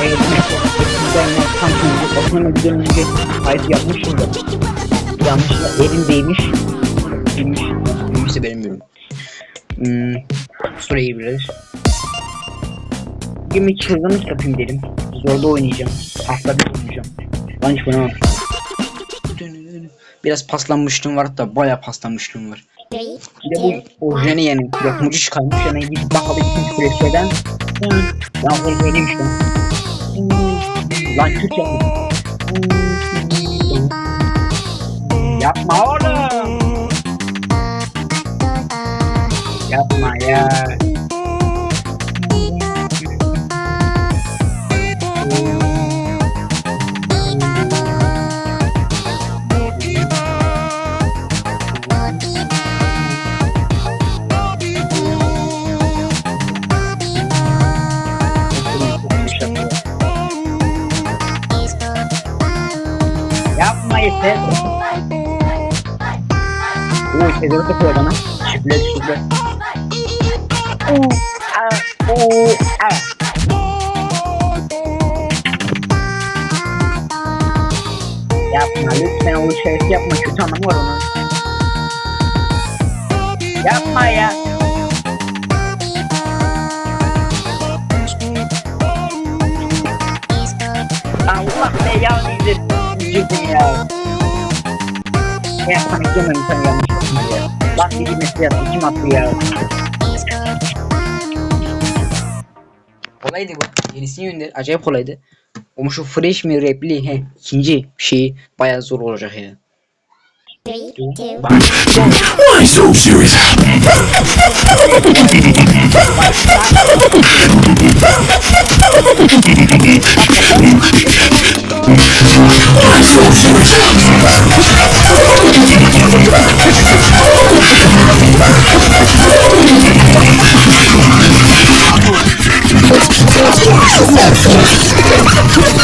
Ben tam şimdi Osman'a bir önce kayıt yapmışım da. Yanlışlıkla elimdeymiş. Bilmiş. Bilmişse bilmiyorum. Hmm, süreyi bilir. Bugün bir çılgınlık yapayım dedim. Zorda oynayacağım. Hafta bir oynayacağım. Ben hiç oynamam. Biraz paslanmışlığım var da baya paslanmışlığım var. Bir de bu orijinali yani yapımcı çıkarmış yani gidip bakalım ikinci kulesiyeden. Ben onu söyleyeyim. Lan Türkçe Yapma oğlum. Yapma ya. Yapma yeter. Oo şeyleri takıyor bana. Oo, a. Yapma lütfen o şeref yapma kötü anlamı var onun. Yapma ya. Versin ya. Ne yapmak istemiyorum sen yanlış yapma ya. Bak bir mesaj yaptı kim attı ya. Kolaydı bu. Yenisini gönder. Acayip kolaydı. Ama şu fresh mi repli he ikinci şeyi bayağı zor olacak ya. Bak. Why so serious? Why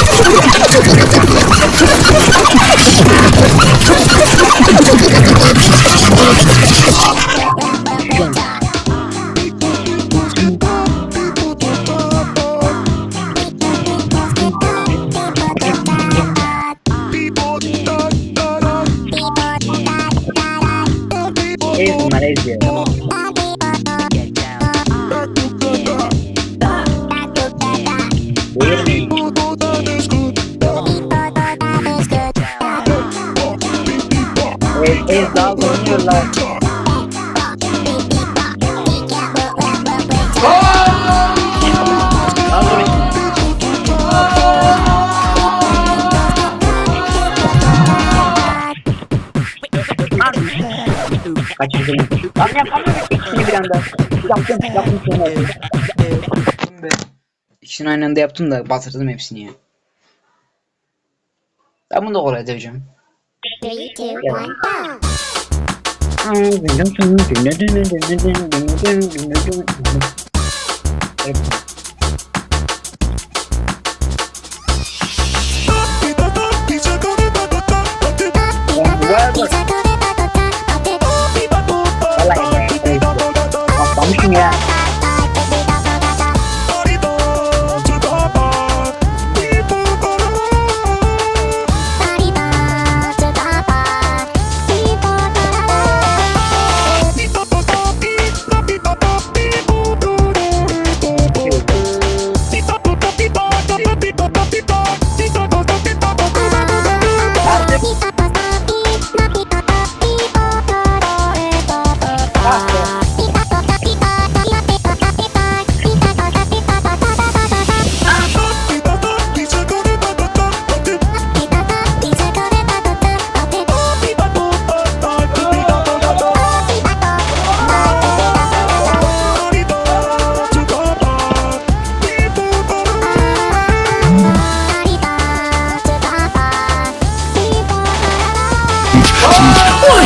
so iş. Kaçırdım. Lan yapamıyorum ikisini bir anda. Yaptım, yaptım sonra. Yaptım be. İkisini aynı anda yaptım da batırdım hepsini ya. Ben bunu da kolay edeceğim. Three, two, one, go!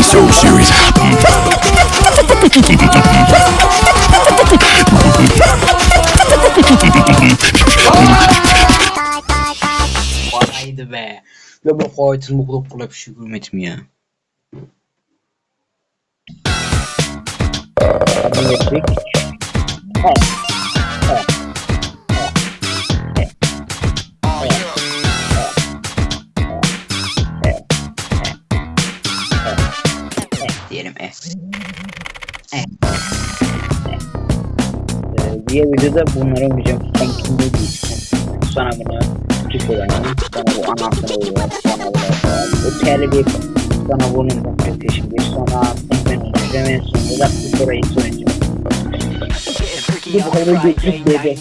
Why so serious? Kolaydı be. Bu hayatım bu kadar diğer videoda bunları oynayacağım. Sen kimde değil. Sonra bunu Türk oynayalım. Sonra bu anahtarı oynayalım. Sonra bu bu terbiye Sonra bunun da peşindeyiz. Sonra ben oynayacağım. En sonunda da bu. Getting freaky Bu kadar geçmiş dedi.